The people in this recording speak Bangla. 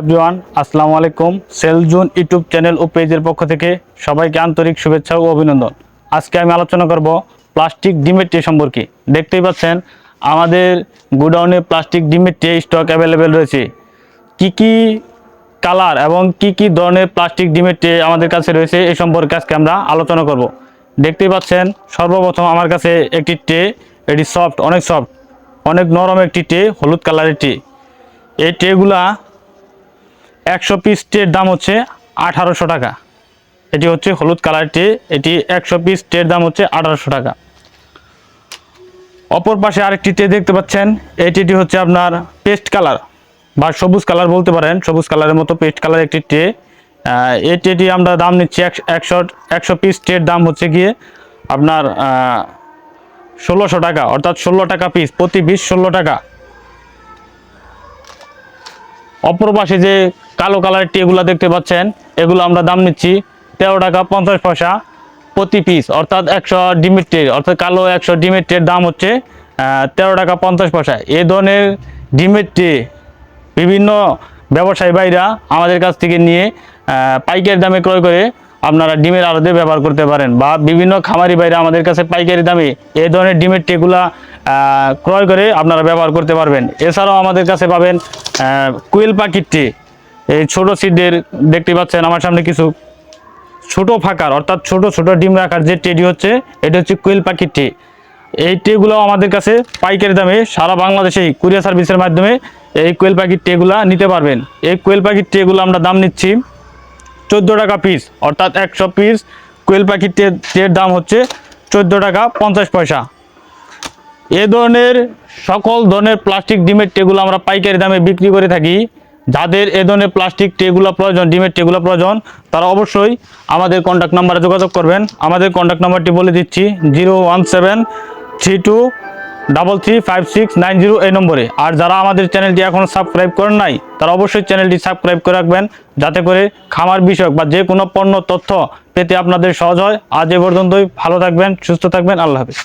এভরিওয়ান আসসালামু আলাইকুম সেলজুন ইউটিউব চ্যানেল ও পেজের পক্ষ থেকে সবাইকে আন্তরিক শুভেচ্ছা ও অভিনন্দন। আজকে আমি আলোচনা করব প্লাস্টিক ডিমের ট্রে সম্পর্কে। দেখতেই পাচ্ছেন, আমাদের গোডাউনে প্লাস্টিক ডিমের ট্রে স্টক অ্যাভেলেবেল রয়েছে। কি কি কালার এবং কি কি ধরনের প্লাস্টিক ডিমের ট্রে আমাদের কাছে রয়েছে এই সম্পর্কে আজকে আমরা আলোচনা করব। দেখতেই পাচ্ছেন, সর্বপ্রথম আমার কাছে একটি ট্রে, এটি সফট অনেক সফট অনেক নরম একটি ট্রে, হলুদ কালারের ট্রে। এই ট্রেগুলা একশো পিস ট্রের দাম হচ্ছে আঠারোশো টাকা। এটি হচ্ছে হলুদ কালার ট্রে এটি একশো পিস টের দাম হচ্ছে আঠারোশো টাকা। অপর পাশে আরেকটি ট্রে দেখতে পাচ্ছেন এই ট্রেটি হচ্ছে আপনার পেস্ট কালার বা সবুজ কালার বলতে পারেন সবুজ কালারের মতো পেস্ট কালার একটি আহ, এই ট্রেটি আমরা দাম নিচ্ছি একশো একশো পিস টের দাম হচ্ছে গিয়ে আপনার ষোলোশো টাকা অর্থাৎ ষোলো টাকা পিস প্রতি পিস ষোলো টাকা। অপর পাশে যে কালো কালারের টিগুলো দেখতে পাচ্ছেন, এগুলো আমরা দাম নিচ্ছি তেরো টাকা পঞ্চাশ পয়সা প্রতি পিস অর্থাৎ একশো ডিমের ট্রে অর্থাৎ কালো একশো ডিমের ট্রের দাম হচ্ছে তেরো টাকা পঞ্চাশ পয়সা। এ ধরনের ডিমের ট্রে বিভিন্ন ব্যবসায়ী ভাইরা আমাদের কাছ থেকে নিয়ে পাইকারি দামে ক্রয় করে আপনারা ডিমের আড়তে ব্যবহার করতে পারেন বা বিভিন্ন খামারি বাইরে আমাদের কাছে পাইকারি দামে এই ধরনের ডিমের ট্রেগুলা আহ, ক্রয় করে আপনারা ব্যবহার করতে পারবেন। এছাড়াও আমাদের কাছে পাবেন কুয়েল পাখির ট্রে এই ছোট সিডের দেখতে পাচ্ছেন আমার সামনে কিছু ছোট ফাঁকার অর্থাৎ ছোট ছোট ডিম রাখার যে ট্রেটি হচ্ছে এটা হচ্ছে কোয়েল পাখির ট্রে এই ট্রেগুলো আমাদের কাছে পাইকারি দামে সারা বাংলাদেশেই কুরিয়ার সার্ভিসের মাধ্যমে এই কোয়েল পাখির ট্রেগুলা নিতে পারবেন। এই কোয়েল পাখির ট্রেগুলো আমরা দাম নিচ্ছি চোদ্দ টাকা পিস অর্থাৎ একশো পিস কোয়েল পাখির ট্রে দাম হচ্ছে চোদ্দ টাকা পঞ্চাশ পয়সা। এ ধরনের সকল ধরনের প্লাস্টিক ডিমের ট্রেগুলো আমরা পাইকারি দামে বিক্রি করে থাকি। যাদের এ ধরনের প্লাস্টিক ট্রেগুলো প্রয়োজন, ডিমের ট্রেগুলো প্রয়োজন, তারা অবশ্যই আমাদের কন্ট্যাক্ট নাম্বারে যোগাযোগ করবেন। আমাদের কন্ট্যাক্ট নাম্বারটি বলে দিচ্ছি zero one seven three two double three five six nine zero এই নম্বরে। আর যারা আমাদের চ্যানেলটি এখনও সাবস্ক্রাইব করেন নাই, তারা অবশ্যই চ্যানেলটি সাবস্ক্রাইব করে রাখবেন, যাতে করে খামার বিষয়ক বা যে কোনো পণ্য তথ্য পেতে আপনাদের সহজ হয়। আজ এ পর্যন্তই, ভালো থাকবেন, সুস্থ থাকবেন, আল্লাহ হাফিজ।